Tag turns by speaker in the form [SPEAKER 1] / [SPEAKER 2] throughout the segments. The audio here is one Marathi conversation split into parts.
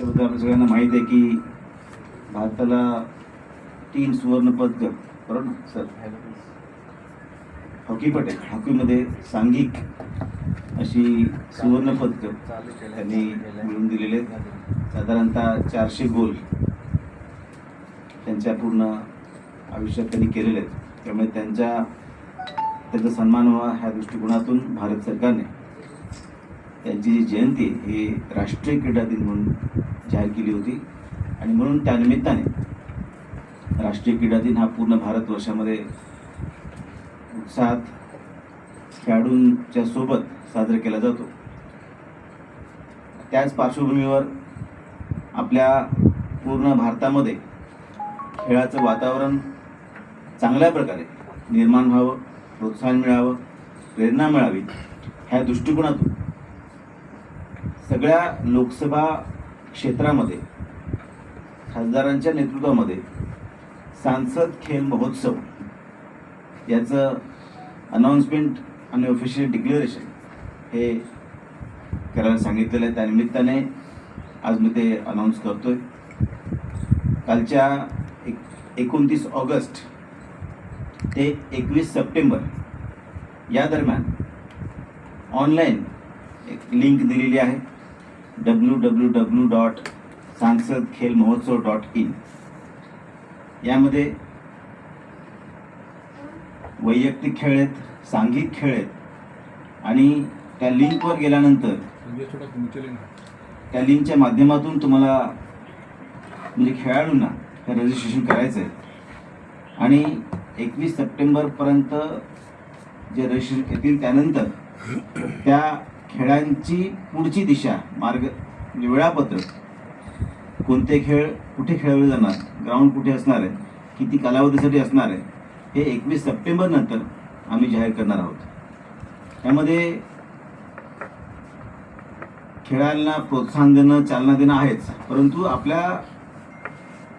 [SPEAKER 1] त्याबद्दल आपल्या सगळ्यांना माहीत आहे की भारताला तीन सुवर्णपद बरोबर ना सर? हॉकीपटे हॉकीमध्ये सांघिक अशी सुवर्णपदक त्यांनी मिळवून दिलेले आहेत. साधारणतः चारशे गोल त्यांच्या पूर्ण आयुष्यात त्यांनी केलेले आहेत. त्यामुळे त्यांच्या त्यांचा सन्मान व्हावा ह्या दृष्टिकोनातून भारत सरकारने त्यांची जी जयंती हे ही राष्ट्रीय क्रीडा दिन म्हणून जाहीर केली होती. आणि म्हणून त्यानिमित्ताने राष्ट्रीय क्रीडा दिन हा पूर्ण भारतवर्षामध्ये उत्साहात खेळाडूंच्या सोबत साजरा केला जातो. त्याच पार्श्वभूमीवर आपल्या पूर्ण भारतामध्ये खेळाचं वातावरण चांगल्या प्रकारे निर्माण व्हावं प्रोत्साहन मिळावं प्रेरणा मिळावी ह्या दृष्टिकोनातून सगळ्या लोकसभा क्षेत्रामध्ये खासदारांच्या नेतृत्वामध्ये सांसद खेल महोत्सव याचं अनाऊन्समेंट आणि ऑफिशियल डिक्लेरेशन हे करायला सांगितलेलं आहे. त्यानिमित्ताने आज मी ते अनाऊन्स करतो आहे कालच्या एक एकोणतीस ऑगस्ट ते एकवीस सप्टेंबर या दरम्यान ऑनलाईन एक लिंक दिलेली आहे. डब्ल्यू डब्ल्यू डब्ल्यू डॉट सांसद खेल महोत्सव डॉट इन यामध्ये वैयक्तिक खेळ आहेत सांघिक खेळ आहेत. आणि त्या लिंकवर गेल्यानंतर त्या लिंकच्या माध्यमातून तुम्हाला म्हणजे खेळाडूंना हे रजिस्ट्रेशन करायचं आहे आणि एकवीस सप्टेंबरपर्यंत जे रजिस्ट्रेशन येतील त्यानंतर त्या खेळांची पुढची दिशा मार्ग वेळापत्रक कोणते खेळ कुठे खेळवले जाणार ग्राउंड कुठे असणार आहे किती कालावधीसाठी असणार आहे हे एकवीस सप्टेंबर नंतर आम्ही जाहीर करणार आहोत. त्यामध्ये खेळांना प्रोत्साहन देणं चालना देणं आहेच परंतु आपल्या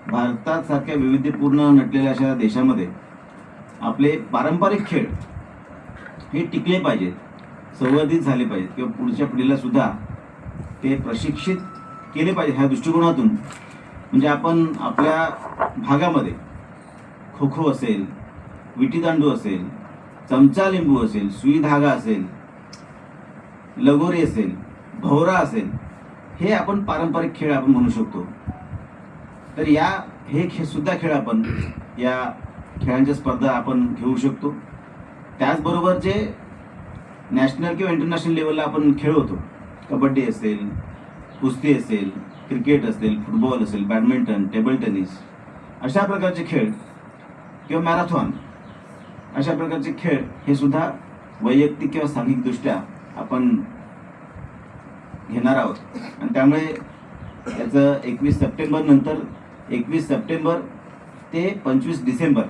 [SPEAKER 1] भारतासारख्या वैविध्यपूर्ण नटलेल्या अशा देशामध्ये आपले पारंपरिक खेळ हे टिकले पाहिजेत. संवर्धित झाले पाहिजेत किंवा पुढच्या पिढीला सुद्धा ते प्रशिक्षित केले पाहिजे ह्या दृष्टिकोनातून. म्हणजे आपण आपल्या भागामध्ये खो खो असेल विटीदांडू असेल चमचा लिंबू असेल सुई धागा असेल लगोरी असेल भोवरा असेल हे आपण पारंपरिक खेळ आपण म्हणू शकतो. तर या हे खे सुद्धा खेळ आपण या खेळांच्या स्पर्धा आपण घेऊ शकतो. त्याचबरोबर जे नॅशनल किंवा इंटरनॅशनल लेवलला आपण खेळ होतो. कबड्डी असेल कुस्ती असेल क्रिकेट असेल फुटबॉल असेल बॅडमिंटन टेबल टेनिस अशा प्रकारचे खेळ किंवा मॅरेथॉन अशा प्रकारचे खेळ हे सुद्धा वैयक्तिक किंवा सांघिकदृष्ट्या आपण घेणार आहोत. आणि त्यामुळे याचं एकवीस सप्टेंबर नंतर एकवीस सप्टेंबर ते पंचवीस डिसेंबर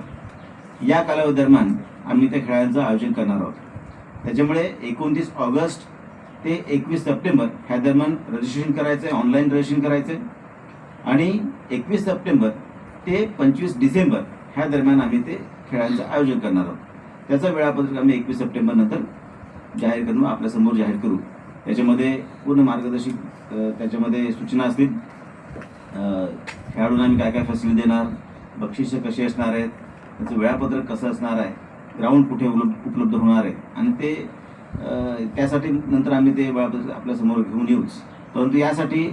[SPEAKER 1] या कालावधी दरम्यान आम्ही त्या खेळांचं आयोजन करणार आहोत. त्याच्यामुळे एकोणतीस ऑगस्ट ते एकवीस सप्टेंबर ह्या दरम्यान रजिस्ट्रेशन करायचं आहे ऑनलाईन रजिस्ट्रेशन करायचं आहे आणि एकवीस सप्टेंबर ते पंचवीस डिसेंबर ह्या दरम्यान आम्ही ते खेळांचं आयोजन करणार आहोत. त्याचं वेळापत्रक आम्ही एकवीस सप्टेंबर नंतर जाहीर करून आपल्यासमोर जाहीर करू. त्याच्यामध्ये पूर्ण मार्गदर्शक त्याच्यामध्ये सूचना असतील. खेळाडूंना आम्ही काय काय फॅसिलिटी देणार बक्षिसं कशी असणार आहेत त्याचं वेळापत्रक कसं असणार आहे ग्राउंड कुठे उपलब्ध उपलब्ध होणार आहे. आणि ते त्यासाठी नंतर आम्ही ते वेळापत्रक आपल्यासमोर घेऊन येऊच. परंतु यासाठी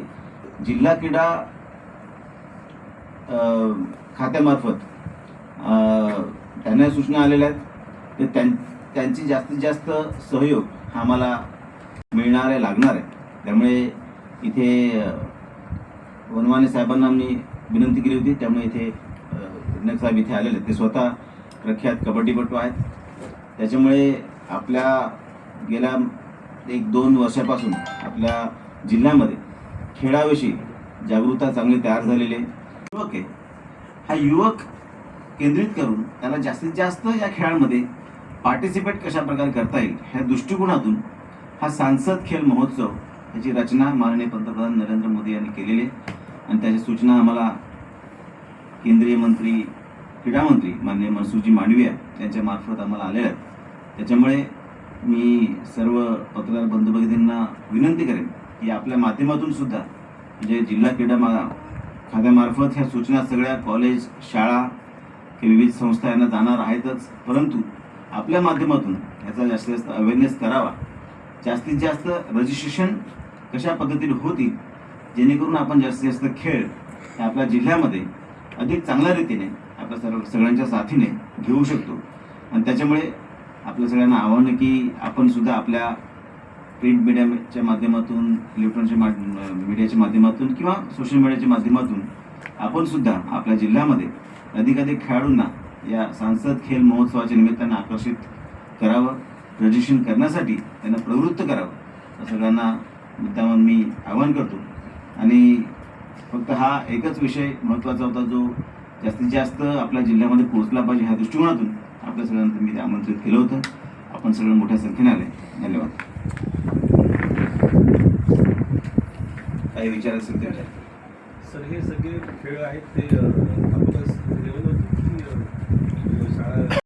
[SPEAKER 1] जिल्हा क्रीडा खात्यामार्फत त्यांना सूचना आलेल्या आहेत. ते त्यां त्यांची जास्तीत जास्त सहयोग हा आम्हाला मिळणार आहे लागणार आहे. त्यामुळे इथे वनवाने साहेबांना मी विनंती केली होती. त्यामुळे इथे साहेब इथे आलेले आहेत. ते स्वतः प्रख्यात कबड्डीपटू आहेत. त्याच्यामुळे आपल्या गेल्या एक दोन वर्षापासून आपल्या जिल्ह्यामध्ये खेळाविषयी जागरूकता चांगली तयार झालेली आहे. युवक आहे. हा युवक केंद्रित करून त्याला जास्तीत जास्त या खेळांमध्ये पार्टिसिपेट कशा प्रकारे करता येईल ह्या दृष्टिकोनातून हा सांसद खेल महोत्सव याची रचना माननीय पंतप्रधान नरेंद्र मोदी यांनी केलेली आहे. आणि त्याच्या सूचना आम्हाला केंद्रीय मंत्री क्रीडामंत्री माननीय मनसुखजी मांडविया यांच्या मार्फत आम्हाला आलेल्या आहेत. त्याच्यामुळे मी सर्व पत्रकार बंधू भगिनींना विनंती करेन की आपल्या माध्यमातून सुद्धा म्हणजे जिल्हा क्रीडा मा खात्यामार्फत ह्या सूचना सगळ्या कॉलेज शाळा किंवा विविध संस्था यांना जाणार आहेतच. परंतु आपल्या माध्यमातून ह्याचा जास्तीत जास्त अवेअरनेस करावा. जास्तीत जास्त रजिस्ट्रेशन कशा पद्धतीने होतील जेणेकरून आपण जास्तीत जास्त खेळ हे आपल्या जिल्ह्यामध्ये अधिक चांगल्या रीतीने आपल्या सर्व सगळ्यांच्या साथीने घेऊ शकतो. आणि त्याच्यामुळे आपल्या सगळ्यांना आव्हान आहे की आपण सुद्धा आपल्या प्रिंट मीडियाच्या माध्यमातून इलेक्ट्रॉनिकच्या मा मीडियाच्या माध्यमातून किंवा सोशल मीडियाच्या माध्यमातून आपण सुद्धा आपल्या जिल्ह्यामध्ये अधिकाधिक खेळाडूंना या सांसद खेल महोत्सवाच्या निमित्तानं आकर्षित करावं रजिस्ट्रेशन करण्यासाठी त्यांना प्रवृत्त करावं सगळ्यांना मुद्दामून मी आवाहन करतो. आणि फक्त हा एकच विषय महत्त्वाचा होता जो जास्तीत जास्त आपल्या जिल्ह्यामध्ये पोहोचला पाहिजे ह्या दृष्टिकोनातून. आपल्या सगळ्यांना मी ते आमंत्रित केलं होतं. आपण सगळं मोठ्या संख्येने आले. धन्यवाद. काही विचार असेल ते
[SPEAKER 2] सर हे सगळे खेळ आहेत ते आपलं